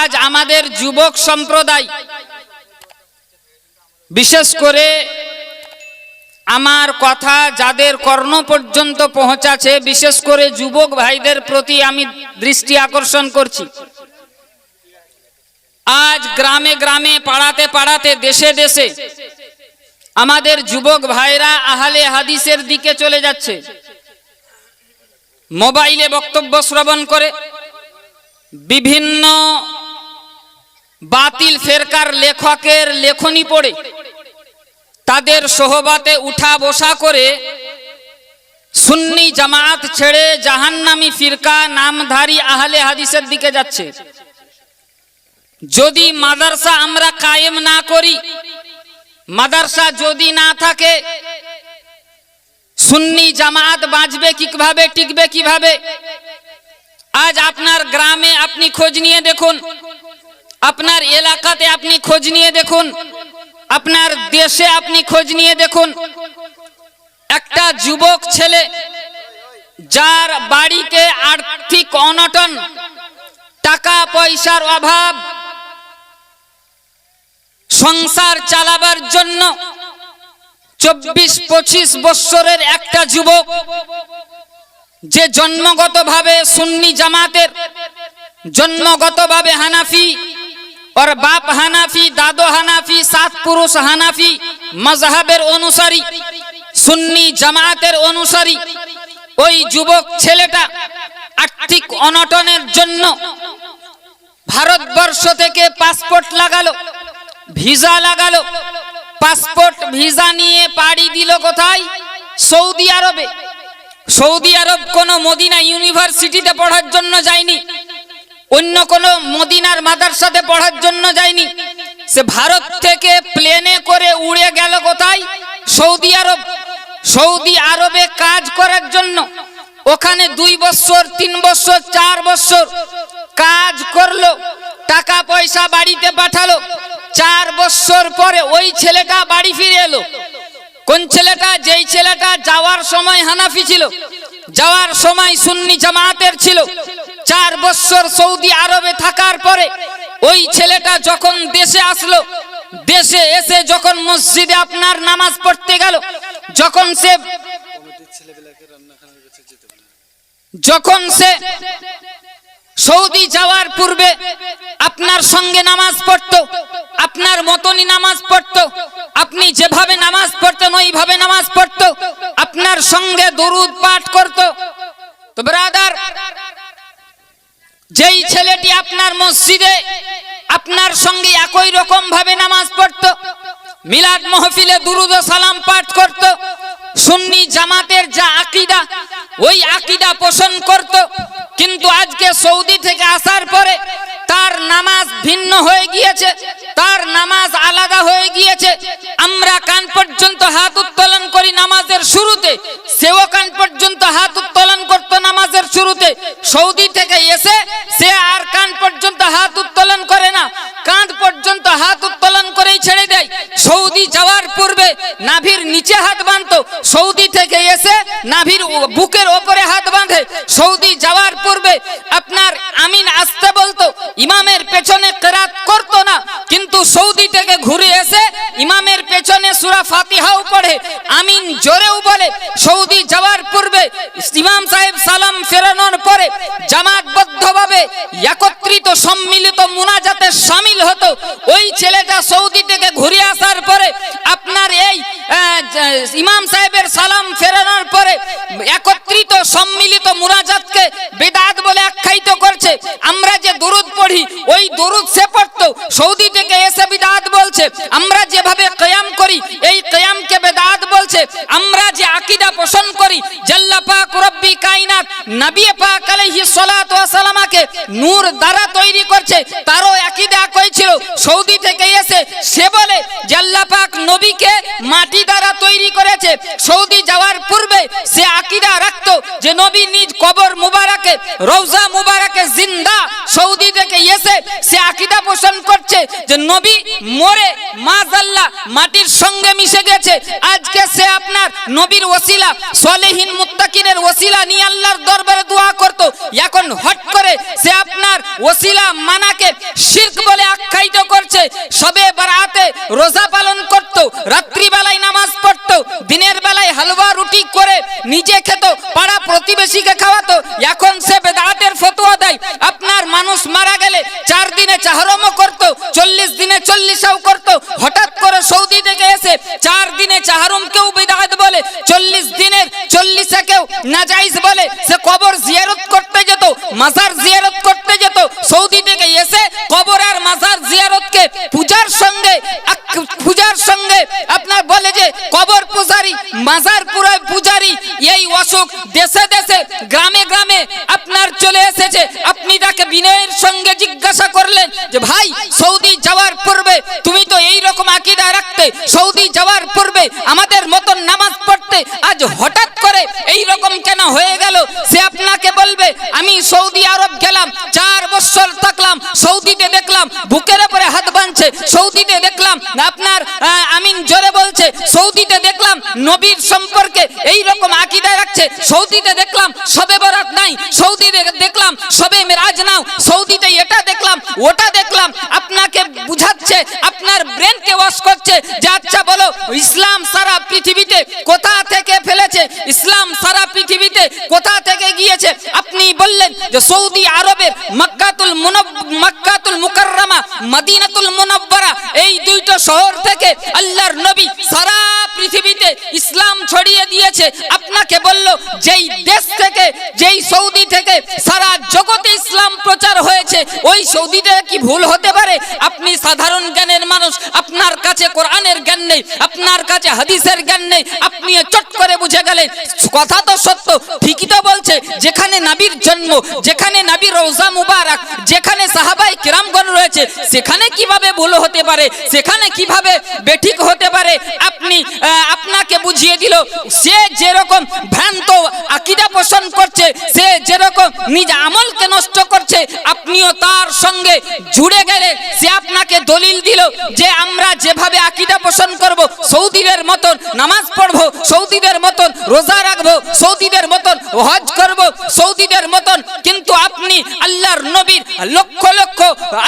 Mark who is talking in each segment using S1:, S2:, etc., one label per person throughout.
S1: আজ আমাদের যুবক সম্প্রদায়, বিশেষ করে আমার কথা যাদের কর্ণ পর্যন্ত পৌঁছাছে বিশেষ করে যুবক ভাইদের প্রতি আমি দৃষ্টি আকর্ষণ করছি। আজ গ্রামে গ্রামে, পাড়াতে পাড়াতে, দেশে দেশে আমাদের যুবক ভাইরা আহলে হাদিসের দিকে চলে যাচ্ছে। মোবাইলে বক্তব্য শ্রবণ করে, বিভিন্ন বাতিল ফেরকার লেখকের লেখনী পড়ে। তাদের সোহবাতে উঠা বসা করে সুন্নি জামাত ছেড়ে জাহান্নামি ফিরকা নামধারী আহলে হাদিসের দিকে যাচ্ছে। যদি মাদ্রাসা আমরা কায়েম না করি, মাদ্রাসা যদি না থাকে, সুন্নি জামাত বাঁচবে কীভাবে, টিকবে কীভাবে? আজ আপনার গ্রামে আপনি খোঁজ নিয়ে দেখুন আপনার এলাকাতে আপনি খোঁজ নিয়ে দেখুন। আপনার দেশে আপনি খোঁজ নিয়ে দেখুন। একটা যুবক ছেলে, যার বাড়িতে আর্থিক অনটন, টাকা পয়সার অভাব, সংসার চালাবার জন্য চব্বিশ পঁচিশ বৎসরের একটা যুবক, যে জন্মগতভাবে সুন্নি জামাতের, জন্মগতভাবে হানাফি ওর বাপ হানাফি দাদো হানাফি সাত পুরুষ হানাফি মজহাবের অনুসারী সুন্নি জামাতের অনুসারী ওই যুবক ছেলেটা আর্থিক অনটনের জন্য ভারতবর্ষ থেকে পাসপোর্ট লাগালো ভিসা লাগালো, পাসপোর্ট ভিসা নিয়ে পাড়ি দিল কোথায়? সৌদি আরবে। সৌদি আরব কোনো মদিনা ইউনিভার্সিটিতে পড়ার জন্য যায়নি। অন্য কোনো মদিনার মাদারসাতে পড়ার জন্য যায়নি। সে ভারত থেকে প্লেনে করে উড়ে গেল কোথায়? সৌদি আরব। সৌদি আরবে কাজ করার জন্য। ওখানে দুই বছর, তিন বছর, চার বছর কাজ করল, টাকা পয়সা বাড়িতে পাঠালো। চার বছর পরে ওই ছেলেটা বাড়ি ফিরে এলো। কোন ছেলেটা? যেই ছেলেটা যাওয়ার সময় হানাফি ছিল। যাওয়ার সময় সুন্নি জামাতের ছিল। চার বছর সৌদি আরবে থাকার পরে ওই ছেলেটা যখন দেশে আসলো, দেশে এসে যখন মসজিদে আপনার নামাজ পড়তে গেল, যখন সে যখন সে সৌদি যাওয়ার পূর্বে আপনার সঙ্গে নামাজ পড়তো, আপনার মতনই নামাজ পড়তো, আপনি যেভাবে নামাজ পড়তেন ওইভাবে নামাজ পড়তো, আপনার সঙ্গে দরুদ পাঠ করত। তো ব্রাদার যেই ছেলেটি আপনার মসজিদে আপনার সঙ্গে একই রকম ভাবে নামাজ পড়তো, মিলাদ মহফিলে দুরুদ সালাম পাঠ করত, সুন্নি জামাতের যা আকিদা, ওই আকিদা পোষণ করত। কিন্তু আজকে সৌদি থেকে আসার পরে তার নামাজ ভিন্ন হয়ে গিয়েছে। তার নামাজ আলাদা হয়ে গিয়েছে। আমরা কান পর্যন্ত হাত উত্তোলন করি নামাজের শুরুতে, সেও কান পর্যন্ত হাত উত্তোলন করতো নামাজের শুরুতে। সৌদি থেকে এসে সে আর কান পর্যন্ত হাত উত্তোলন করে না, কাঁধ পর্যন্ত হাত উত্তোলন করেই ছেড়ে দেয়। সৌদি যাওয়ার পূর্বে নাভির নিচে হাত বাঁধতো, সৌদি থেকে এসে নাভির বুকের ওপরে হাত বাঁধে। সৌদি যাওয়ার পূর্বে আপনার আমিন আসতে বলতো, ইমামের পেছনে কিন্তু সৌদি থেকে ঘুরে এসে ইমামের পেছনে সুরা ফাতিহাও পড়ে। আমিন জোরেও বলে, সৌদি যাওয়ার পূর্বে ইমাম সাহেব সালাম ফেরানোর পরে জামাতবদ্ধভাবে একত্রিত সম্মিলিত মুনাজাতে সামিল হতো। ওই ছেলেটা সৌদি থেকে ঘুরে আসার পরে আপনার এই ইমাম সাহেবের সালাম ফেরানোর পরে একত্রিত সম্মিলিত মুনাজাতকে বেদাত বলে আখ্যায়িত করছে। আমরা যে দুরুদ পড়ি, ওই দুরুদ সে সৌদি থেকে এসে বিদাত বলছে, আমরা যেভাবে কয়াম করি, এই কয়ামকে বেদাত বলছে, আমরা যে আকিদা পোষণ করি, জাল্লা পাক রব্বি কায়নাত, নবী পাক আলাইহিস সালাতু ওয়াস সালামাকে নূর দ্বারা তৈরি করছে, তারও আকিদা কই সৌদি থেকে এসে সে বলে, জাল্লা পাক নবীকে মাটি দ্বারা তৈরি করেছে, সৌদি যাওয়ার পূর্বে সে থাকতো যে নবী নিজ কবর মুবারাকে রৌজা মুবারাকে জিন্দা সৌদি থেকে এসে সে আকিদা পোষণ করছে যে নবী মরে মাজাল্লা মাটির সঙ্গে মিশে গেছে। আজকে সে আপনার নবীর ওসিলা, সলেহীন মুত্তাকিনের ওসিলা নিয়ে আল্লাহর দরবারে দোয়া করত। এখন হট করে সে আপনার ওসিলা মানাকে শির্ক বলে আখ্যায়িত করছে। সবে বারাতে রোজা পালন কবর জিয়ারত করতে যেত, মাজার জিয়ারত করতে যেত, সৌদি থেকে এসে কবর আর মাজার জিয়ারতকে পূজার সঙ্গে পূজার সঙ্গে আপনার বলে যে, কবর পূজারি, মাজার পুরো পূজারি, এই অসুখ দেশে দেশে, গ্রামে গ্রামে আপনার চলে এসেছে। আপনি তাকে বিনয়ের সঙ্গে জিজ্ঞাসা করলেন যে, ভাই, সৌদি যাওয়ার পূর্বে তুমি তো এই রকম আকিদা রাখতে, সৌদি যাওয়ার পূর্বে আমাদের মতন নামাজ পড়তে, আজ হঠাৎ করে এই রকম কেন হয়ে গেল? সে আপনাকে বলবে, আমি সৌদি আরব গেলাম, চার বছর থাকলাম, সৌদিতে দেখলাম, বুকের উপরে হাত বাঁধছে, সৌদিতে দেখলাম, আপনার আমিন জোরে বলছে, সৌদিতে দেখলাম, নবীর সম্পর্কে এই রকম আকিদা রাখছে, সৌদিতে দেখলাম, সবে বরাত নাই। সৌদিতে দেখলাম, সবে মেরাজ নাও। সৌদিতে এটা দেখলাম, ওটা দেখলাম। আপনাকে বুঝাচ্ছে, আপনার ব্রেনকে ওয়াশ করছে যে আচ্ছা বলো, ইসলাম সারা পৃথিবীতে কোথা থেকে ফেলেছে? ইসলাম সারা পৃথিবীতে কোথা থেকে গিয়েছে? আপনি বললেন যে, সৌদি আরবের মক্কাতুল মুনব- মক্কাতুল মুকাররমা, মদিনাতুল মুনব্বরা, এই দুইটা শহর থেকে আল্লাহর নবী সারা পৃথিবীতে ইসলাম ছড়িয়ে দিয়েছে, আপনাকে বলল, যেই দেশ থেকে, যেই সৌদি থেকে সারা জগতে ইসলাম প্রচার হয়েছে, ওই সৌদিতে কি ভুল হতে পারে? আপনি সাধারণ জ্ঞানের মানুষ, আপনার কাছে কোরআনের জ্ঞান নেই, আপনার কাছে হাদিসের জ্ঞান নেই, আপনি চট করে বুঝে গেলেন, কথা তো সত্য, ঠিকই তো বলছে, যেখানে নাবির জন্ম, যেখানে নাবির রোজা মুবারক, যেখানে সাহাবাই কিরামগণ রয়েছে, সেখানে কীভাবে ভুল হতে পারে, সেখানে কীভাবে বেঠিক হতে পারে, আপনি আপনাকে বুঝিয়ে দিল, সে যেরকম ভ্রান্ত আকিদা পোষণ করছে, সে যেরকম নিজ আমলকে নষ্ট করছে, আপনিও তার সঙ্গে জুড়ে গেলে সে আপনাকে দলিল দিল যে আমরা যেভাবে আকিদা পোষণ করব, সৌদিদের মতন নামাজ পড়ব, সৌদিদের মতন রোজা রাখব, সৌদিদের মতন হজ করব, সৌদিদের মতন কিন্তু আপনি আল্লাহর নবীর লক্ষ লক্ষ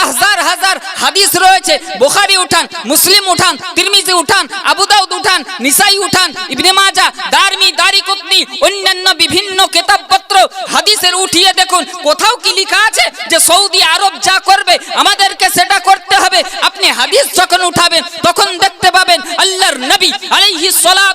S1: হাজার হাজার হাদিস রয়েছে, বুখারী উঠান, মুসলিম উঠান, তিরমিজি উঠান, আবু দাউদ উঠান নিসাই উঠান ইবনে মাজা দারমি দারিকুতনি অন্যান্য বিভিন্ন কেতাবপত্র হাদিসের উঠিয়ে দেখুন, কোথাও কি লেখা আছে যে সৌদি আরব যা করবে, আমাদেরকে সেটা করতে হবে। আপনি হাদিস যখন উঠাবেন, তখন দেখতে পাবেন আল্লাহর নবী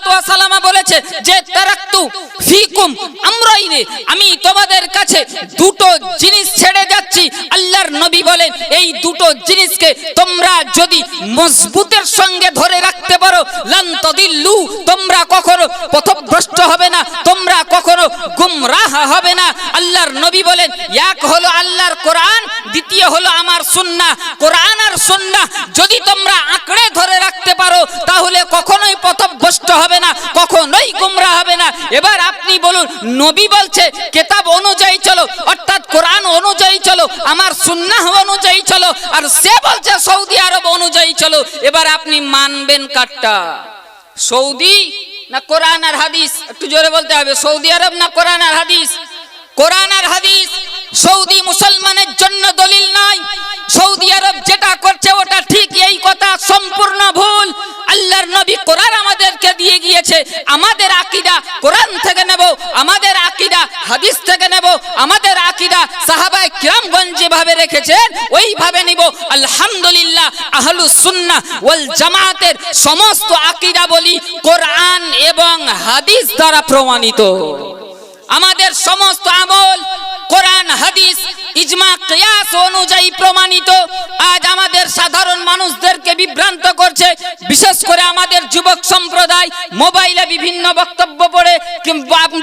S1: ওয়া সালামা বলেছে যে, তারাক্তু ফিকুম আমরাইনে। আমি তোমাদের কাছে দুটো জিনিস ছেড়ে যাচ্ছি। আল্লাহর নবী বলেন, এই দুটো জিনিসকে তোমরা যদি মজবুতের সঙ্গে ধরে রাখতে পারো, লান তাদিল্লু, তোমরা কখনো পথভ্রষ্ট হবে না। তোমরা গুমরাহ হবে না। আল্লাহর নবী বলেন, এক হলো আল্লাহর কোরআন, দ্বিতীয় হলো আমার সুন্নাহ। কোরআন আর সুন্নাহ যদি তোমরা আঁকড়ে ধরে রাখতে পারো, তাহলে কখনোই পথভ্রষ্ট হবে না, কখনোই গুমরা হবে না। এবার আপনি বলুন, নবী বলছে, কেতাব অনুযায়ী চলো, অর্থাৎ কোরআন অনুযায়ী চলো, আমার সুন্নাহ অনুযায়ী চলো, আর সে বলছে, সৌদি আরব অনুযায়ী চলো। এবার আপনি মানবেন কাটটা সৌদি না কোরআন আর হাদিস? একটু জোরে বলতে হবে। সৌদি আরব না কোরআন আর হাদিস? কোরআন আর হাদিস? সৌদি মুসলমানের জন্য দলিল নাই। সৌদি আরব যেটা করছে ওটা ঠিক এই কথা, সম্পূর্ণ ভুল। আল্লাহর নবী কোরআন আমাদেরকে দিয়ে গিয়েছে। আমাদের আকিদা কোরআন থেকে নেব, আমাদের আকিদা হাদিস থেকে নেব, আমাদের আকিদা সাহাবায়ে কিরামগঞ্জ যেভাবে রেখেছেন ওইভাবে নিব। আলহামদুলিল্লাহ, আহলুস সুন্নাহ ওয়াল জামাতের সমস্ত আকিদা বলি কোরআন এবং হাদিস দ্বারা প্রমাণিত। আমাদের সমস্ত আমল কোরআন, হাদিস, ইজমা, কিয়াস অনুযায়ী প্রমাণিত। আজ আমাদের সাধারণ মানুষদেরকে বিভ্রান্ত করছে, বিশেষ করে আমাদের যুবক সম্প্রদায়। মোবাইলে বিভিন্ন বক্তব্য পড়ে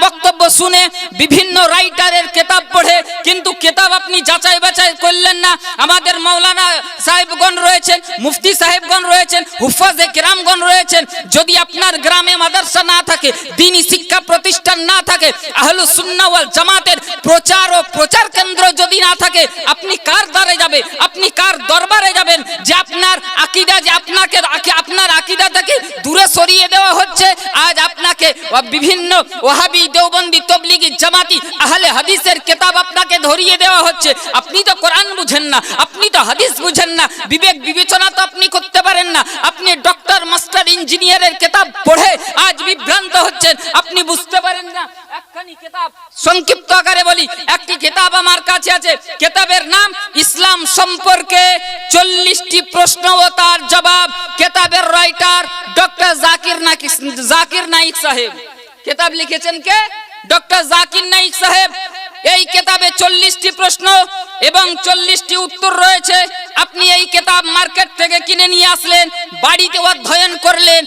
S1: বক্তব্য শুনে, বিভিন্ন রাইটারের কেতাব পড়ে, কিন্তু কেতাব আপনি যাচাই বাছাই করলেন না। আমাদের মৌলানা সাহেবগণ রয়েছেন, মুফতি সাহেবগণ রয়েছেন, হুফাজে কেরামগণ রয়েছেন। যদি আপনার গ্রামে মাদ্রাসা না থাকে, দিনী শিক্ষা প্রতিষ্ঠান না থাকে আহলুস সুন্নাহ ওয়াল জামাতের প্রচার ও প্রচার কেন্দ্র যদি না থাকে, আপনি কার দ্বারে যাবে আপনি কার দরবারে যাবেন? যে আপনার আকিদা, যে আপনাকে আপনার আকিদা থেকে দূরে সরিয়ে দেওয়া হচ্ছে, আজ আপনাকে বিভিন্ন ওহাবি দেওবন্দি তবলিগি জামাতি আহলে হাদিসের কেতাব আপনাকে ধরিয়ে দেওয়া হচ্ছে। আপনি তো কোরআন বুঝেন না, আপনি তো হাদিস বুঝেন না, বিবেক বিবেচনা তো আপনি করতে পারেন না। আপনি ডক্টর, মাস্টার, ইঞ্জিনিয়ারের কেতাব পড়ে আজ বিভ্রান্ত হচ্ছেন, আপনি বুঝতে পারেন না। একখানি কেতাব, সংক্ষিপ্ত আকারে বলি, একটি কেতাব আমার কাছে আছে। কেতাবের নাম, ইসলাম সম্পর্কে চল্লিশটি প্রশ্ন ও তার জবাব। কেতাবের রাইটার, ডক্টর জাকির নাকি জাকির নাইক সাহেব। কেতাব লিখেছেন কে? ডক্টর জাকির নাইক সাহেব। এই কেতাবে চল্লিশটি প্রশ্ন এবং চল্লিশটি উত্তর রয়েছে। আপনি এই কেতাব মার্কেট থেকে কিনে নিয়ে আসলেন, বাড়িতে অধ্যয়ন করলেন,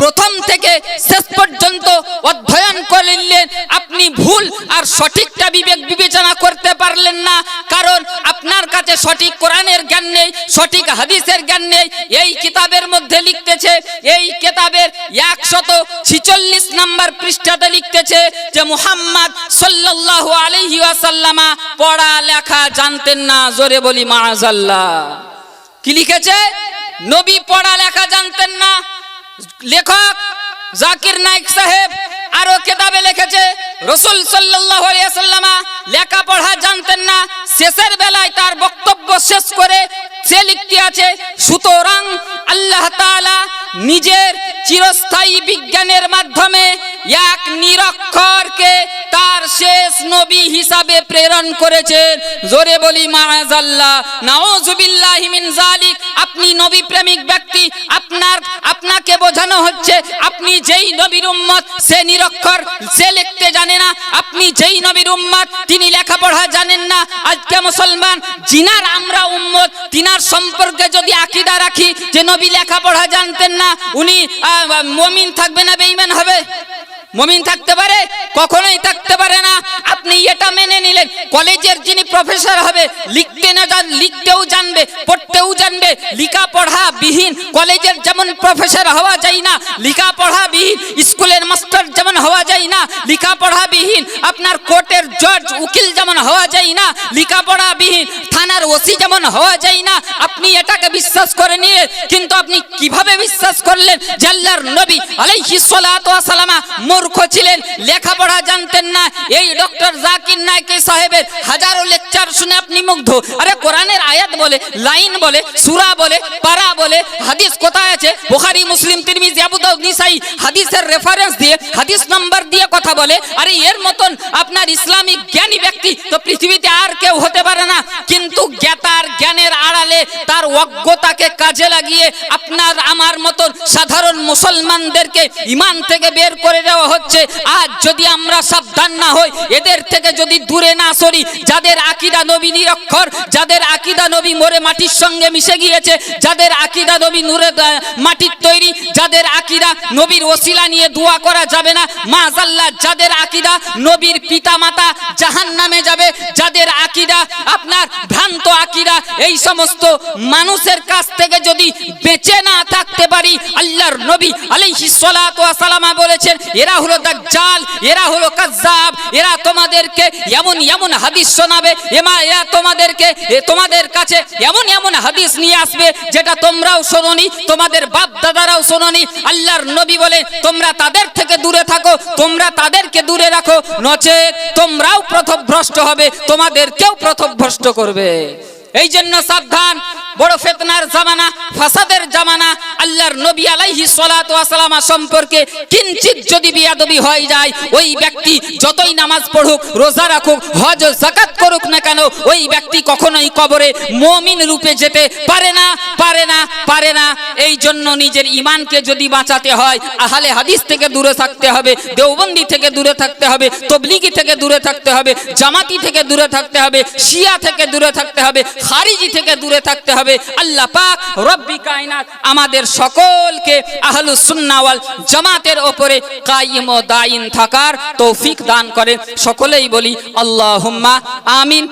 S1: প্রথম থেকে শেষ পর্যন্ত অধ্যয়ন করলেন আপনি ভুল আর সঠিকটা বিবেক বিবেচনা করতে পারলেন না, কারণ আপনার কাছে সঠিক কোরআনের জ্ঞান নেই, সঠিক হাদিসের জ্ঞান নেই। এই কিতাবের মধ্যে লিখতেছে, এই কিতাবের একশত ছিচল্লিশ নাম্বার পৃষ্ঠাতে লিখতেছে যে মুহাম্মদ সাল্লাল্লাহু ওয়াসাল্লামা, পড়া, লেখা জানতেন না, জোরে বলি মাআজাল্লাহ কি লিখেছে? নবী পড়া, লেখা জানতেন না। লেখক জাকির নাইক সাহেব আরও কেতাবে লিখেছে, রসুল ওয়াসাল্লামা লেখাপড়া জানতেন না, শেষের বেলায় তার বক্তব্য শেষ করে সে লিখতে আছে, সুতরাং আল্লাহ তাআলা নিজের চিরস্থায়ী বিজ্ঞানের মাধ্যমে এক নিরক্ষরকে তার শেষ নবী হিসাবে প্রেরণ করেছেন। জোরে বলি মিন জালিক আপনি নবী প্রেমিক ব্যক্তি, আপনার, আপনাকে বোঝানো হচ্ছে আপনি যেই নবীর উম্মত, সে নিরক্ষর, সে লিখতে জানে না। আপনি যেই নবীর উম্মত, তিনি লেখাপড়া জানেন না। আজকে মুসলমান, জিনার আমরা উম্মত, তিনার সম্পর্কে যদি আকীদা রাখি যে নবী লেখাপড়া জানতেন না, উনি মুমিন থাকবে না, বেঈমান হবে। মমিন থাকতে পারে, কখনোই থাকতে পারে না। আপনি এটা মেনে নিলেন। কলেজের যিনি প্রফেসর হবে, লিখতে না জান লিখতেও জানবে, পড়তেও জানবে। লেখাপড়া বিহীন, কলেজের যেমন প্রফেসর হওয়া যায় না, লেখাপড়া বিহীন, স্কুলের মাস্টার যেমন হওয়া যায় না, লেখাপড়া বিহীন, আপনার কোর্টের জজ, উকিল যেমন হওয়া যায় না, লেখাপড়া বিহীন, থানার ওসি যেমন হওয়া যায় না। আপনি এটাকে বিশ্বাস করে নিয়ে, কিন্তু আপনি কীভাবে বিশ্বাস করলেন? যে আল্লাহর নবী আলাইহিস সালাতু ওয়া সালামা মূর্খ ছিলেন, লেখাপড়া জানতেন না। এই ডক্টর জাকির নায়ক সাহেবের হাজারো লেকচার শুনে আপনি মুগ্ধ। আরে কোরআনের আয়াত বলে, লাইন বলে, সূরা বলে, পারা বলে, হাদিস কোথায় আছে? বুখারী, মুসলিম, তিরমিজি, আবু নিসাই হাদিসের রেফারেন্স দিয়ে, হাদিস নাম্বার দিয়ে কথা বলে। আরে এর মতন আপনার ইসলামিক জ্ঞানী ব্যক্তি তো পৃথিবীতে আর কেউ হতে পারে না। কিন্তু জ্ঞাতার জ্ঞানের তার অজ্ঞতাকে কাজে লাগিয়ে আপনার, আমার মতন সাধারণ মুসলমানদেরকে ইমান থেকে বের করে দেওয়া হচ্ছে। আজ যদি আমরা সাবধান না হই, এদের থেকে যদি দূরে না সরি, যাদের আকিদা নবী নিরক্ষর, যাদের আকিদা নবী মরে মাটির সঙ্গে মিশে গিয়েছে, যাদের আকিদা নবী নূরে মাটির তৈরি, যাদের আকিদা নবীর ওসিলা নিয়ে দোয়া করা যাবে না মাজাল্লাহ যাদের আকিদা নবীর পিতা মাতা জাহান নামে যাবে, যাদের আকিদা আপনার ভ্রান্ত আকিদা, এই সমস্ত মানুষের কাছ থেকে যদি বেঁচে না থাকতে পারি, আল্লাহর নবী বলেছেন, এরা হলো এরা হলো কাজ্জাব, এরা তোমাদেরকে এমন এমন হাদিস শোনাবে, এমা এরা তোমাদেরকে তোমাদের কাছে এমন এমন হাদিস নিয়ে আসবে, যেটা তোমরাও শোনোনি, তোমাদের বাপ দাদারাও শোনোনি। আল্লাহর নবী বলে, তোমরা তাদের থেকে দূরে থাকো, তোমরা তাদেরকে দূরে রাখো নচে তোমরাও প্রথভ্রষ্ট হবে, তোমাদেরকেও প্রথভ্রষ্ট করবে। এই জন্য সাবধান। বড় ফেতনার জামানা, ফাসাদের জামানা, আল্লাহর নবী আলাইহি সালাতু সম্পর্কে কিঞ্চিত যদি বিয়াদবি হয়ে যায়, ওই ব্যক্তি যতই নামাজ পড়ুক, রোজা রাখুক, হজ ও যাকাত করুক না কেন, ওই ব্যক্তি কখনোই কবরে মুমিন রূপে যেতে পারে না পারে না পারে না। এই জন্য নিজের ইমানকে যদি বাঁচাতে হয়, আহলে হাদিস থেকে দূরে থাকতে হবে, দেওবন্দি থেকে দূরে থাকতে হবে, তবলিগি থেকে দূরে থাকতে হবে, জামাতি থেকে দূরে থাকতে হবে, শিয়া থেকে দূরে থাকতে হবে, খারিজি থেকে দূরে থাকতে হবে। আল্লাহ পাক রব্বি কায়নাত আমাদের সকলকে আহলু সুন্নাওয়াল জামাতের ওপরে কাইম ও দায়ীন থাকার তৌফিক দান করে সকলেই বলি, আল্লাহুম্মা আমিন।